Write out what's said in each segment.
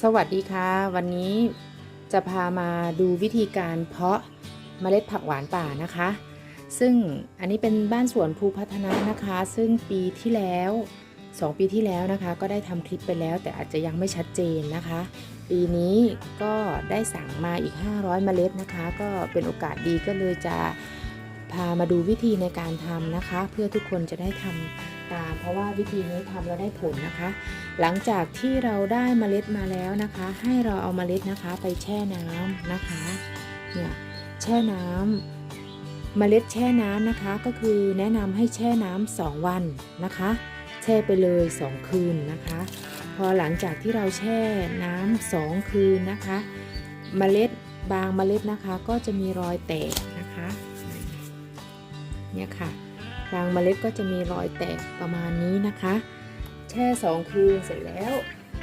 สวัสดีค่ะ วันนี้จะพามาดูวิธีการเพาะเมล็ดผักหวานป่านะคะ ซึ่งอันนี้เป็นบ้านสวนภูพัฒนานะคะ ซึ่งปีที่แล้ว 2 ปีที่แล้วนะคะ ก็ได้ทำคลิปไปแล้ว แต่อาจจะยังไม่ชัดเจนนะคะ ปีนี้ก็ได้สั่งมาอีก 500 เมล็ดนะคะ ก็เป็นโอกาสดีก็เลยจะพามาดูวิธีในการทำนะคะ เพื่อทุกคนจะได้ทำ ตาม เพราะว่าวิธีนี้ทำแล้วได้ผลนะคะ หลังจากที่เราได้เมล็ดมาแล้วนะคะ ให้เราเอาเมล็ดนะคะไปแช่น้ำนะคะเนี่ยแช่น้ำเมล็ดแช่น้ำนะคะ ก็คือแนะนำให้แช่น้ำสองวันนะคะ แช่ไปเลย 2 คืนนะคะ พอหลังจากที่เราแช่น้ำสองคืนนะคะ เมล็ดบางเมล็ดนะคะก็จะมีรอยแตกนะคะเนี่ยค่ะ บางเมล็ดก็จะมีรอยแตกประมาณนี้นะคะ แช่ 2 คืนเสร็จแล้ว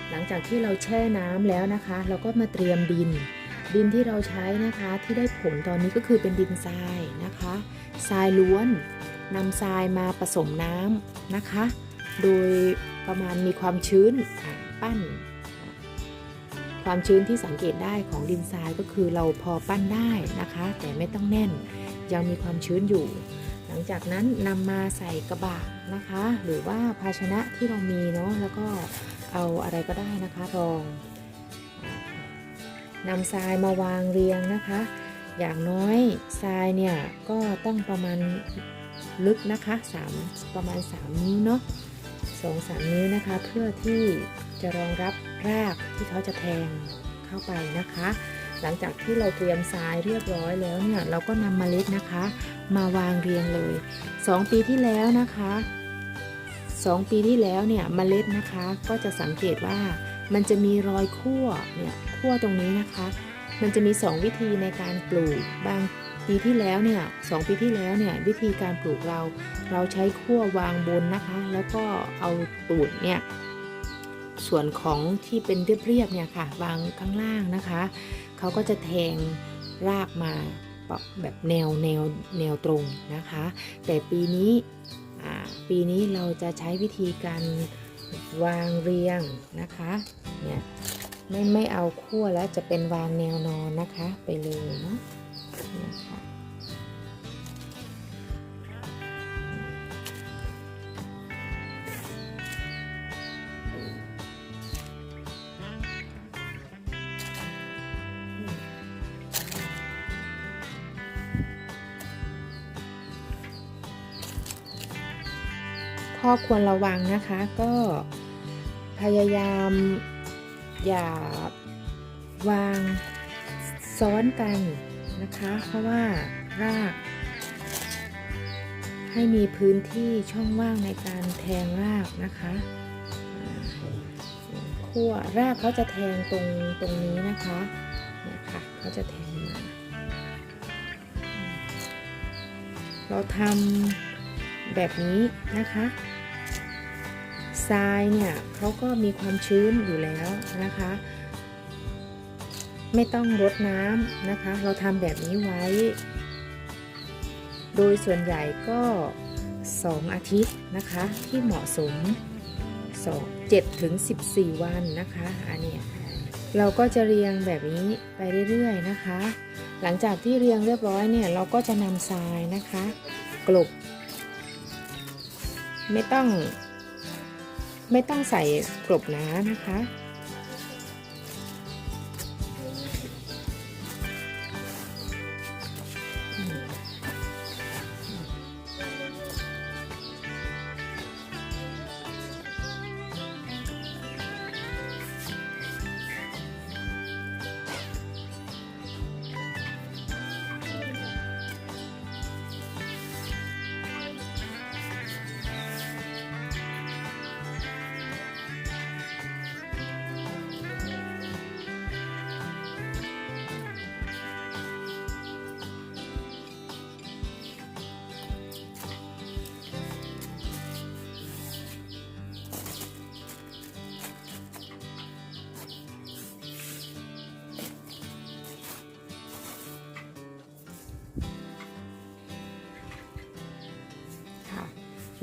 หลังจากที่เราแช่น้ำแล้วนะคะ เราก็มาเตรียมดิน ดินที่เราใช้นะคะที่ได้ผลตอนนี้ก็คือเป็นดินทรายนะคะทรายล้วนนำทรายมาผสมน้ำนะคะ โดยประมาณมีความชื้นปั้น ความชื้นที่สังเกตได้ของดินทรายก็คือเราพอปั้นได้นะคะ แต่ไม่ต้องแน่นยังมีความชื้นอยู่ ลังจากนั้นนำมาใส่กระบะนะคะ หรือว่าภาชนะที่เรามีเนาะแล้วก็เอาอะไรก็ได้นะคะรองนำทรายมาวางเรียงนะคะ อย่างน้อยทรายเนี่ยก็ต้องประมาณลึกนะคะ3ประมาณ 3 นิ้วเนาะสองสามนิ้วนะคะ เพื่อที่จะรองรับรากที่เขาจะแทงเข้าไปนะคะ หลังจากที่เราเตรียมทรายเรียบร้อยแล้วเนี่ยเราก็นำเมล็ดนะคะ มาวางเรียงเลย 2 ปีที่แล้วนะคะ 2 ปีที่แล้วเนี่ยเมล็ดนะคะก็จะสังเกตว่ามันจะมีรอยคั่วเนี่ยคั่วตรงนี้นะคะ มันจะมี 2 วิธีในการปลูกบางปีที่แล้วเนี่ยสองปีที่แล้วเนี่ยวิธีการปลูกเรา เราใช้คั่ววางบนนะคะ แล้วก็เอาตูดเนี่ยส่วนของที่เป็นเรียบๆเนี่ยค่ะ วางข้างล่างนะคะ เขาก็จะแทงรากมาแบบแนวแนวแนวตรงนะคะ แต่ปีนี้ปีนี้เราจะใช้วิธีการวางเรียงนะคะเนี่ยไม่ไม่เอาขั้วแล้วจะเป็นวางแนวนอนนะคะไปเลยเนาะเนี่ยค่ะ ข้อควรระวังนะคะก็พยายามอย่าวางซ้อนกันนะคะ เพราะว่ารากให้มีพื้นที่ช่องว่างในการแทงรากนะคะขั้วรากเขาจะแทงตรงตรงนี้นะคะเนี่ยค่ะเขาจะแทงมา เราทำแบบนี้นะคะ ทรายเนี่ยเขาก็มีความชื้นอยู่แล้วนะคะ ไม่ต้องรดน้ำนะคะ เราทำแบบนี้ไว้ โดยส่วนใหญ่ก็ 2 อาทิตย์นะคะที่เหมาะสม2 7ถึง14 วันนะคะอันนี้เราก็จะเรียงแบบนี้ไปเรื่อยๆนะคะ หลังจากที่เรียงเรียบร้อยเนี่ยเราก็จะนำทรายนะคะ กลบ ไม่ต้อง ไม่ต้องใส่กลบน้านะคะ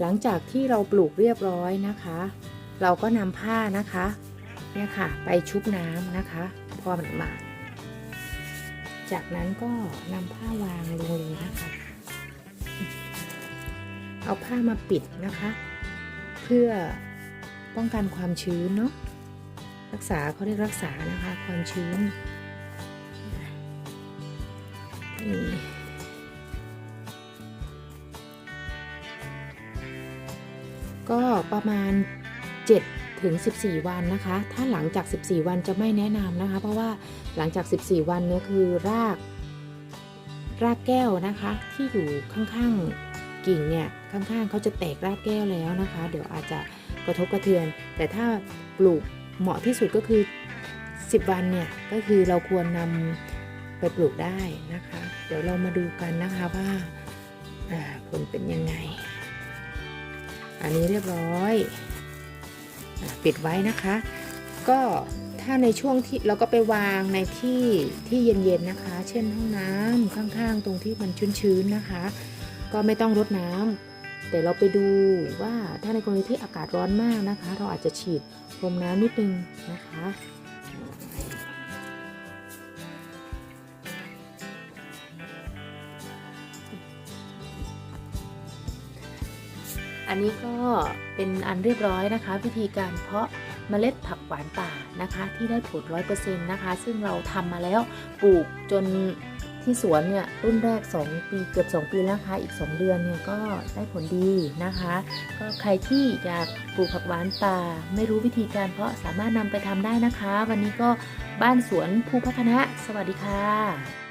หลังจากที่เราปลูกเรียบร้อยนะคะ เราก็นำผ้านะคะเนี่ยค่ะไปชุบน้ำนะคะพอมันมาจากนั้นก็นำผ้าวางลงเลยนะคะ เอาผ้ามาปิดนะคะ เพื่อป้องกันความชื้นเนาะรักษาเขาเรียกรักษานะคะ ความชื้นนี่ ก็ประมาณ 7 ถึง 14 วันนะคะ ถ้าหลังจาก 14 วันจะไม่แนะนำนะคะ เพราะว่าหลังจาก 14 วันเนี่ยคือราก รากแก้วนะคะ ที่อยู่ข้างๆกิ่งเนี่ยข้างๆเขาจะแตกรากแก้วแล้วนะคะ เดี๋ยวอาจจะกระทบกระเทือน แต่ถ้าปลูกเหมาะที่สุดก็คือ 10 วันเนี่ยก็คือเราควรนำไปปลูกได้นะคะ เดี๋ยวเรามาดูกันนะคะว่าอ่าผลเป็นยังไง อันนี้เรียบร้อยอปิดไว้นะคะ ก็ถ้าในช่วงที่เราก็ไปวางในที่ที่เย็นๆนะคะ เช่นห้องน้ำข้างๆ ตรงที่มันชื้นๆนะคะ ก็ไม่ต้องรดน้ำแต่เราไปดูว่าถ้าในกรณีที่อากาศร้อนมากนะคะ เราอาจจะฉีดพรมน้ำนิดนึงนะคะ อันนี้ก็เป็นอันเรียบร้อยนะคะ วิธีการเพาะเมล็ดผักหวานป่านะคะ ที่ได้ผลร้อยเปอร์เซ็นต์นะคะ ซึ่งเราทำมาแล้วปลูกจนที่สวนเนี่ยรุ่นแรก 2 ปีเกือบ 2 ปีแล้วนะคะอีก 2 เดือนเนี่ยก็ได้ผลดีนะคะ ก็ใครที่อยากปลูกผักหวานป่า ไม่รู้วิธีการเพาะสามารถนำไปทำได้นะคะ วันนี้ก็บ้านสวนภูพัฒนะ สวัสดีค่ะ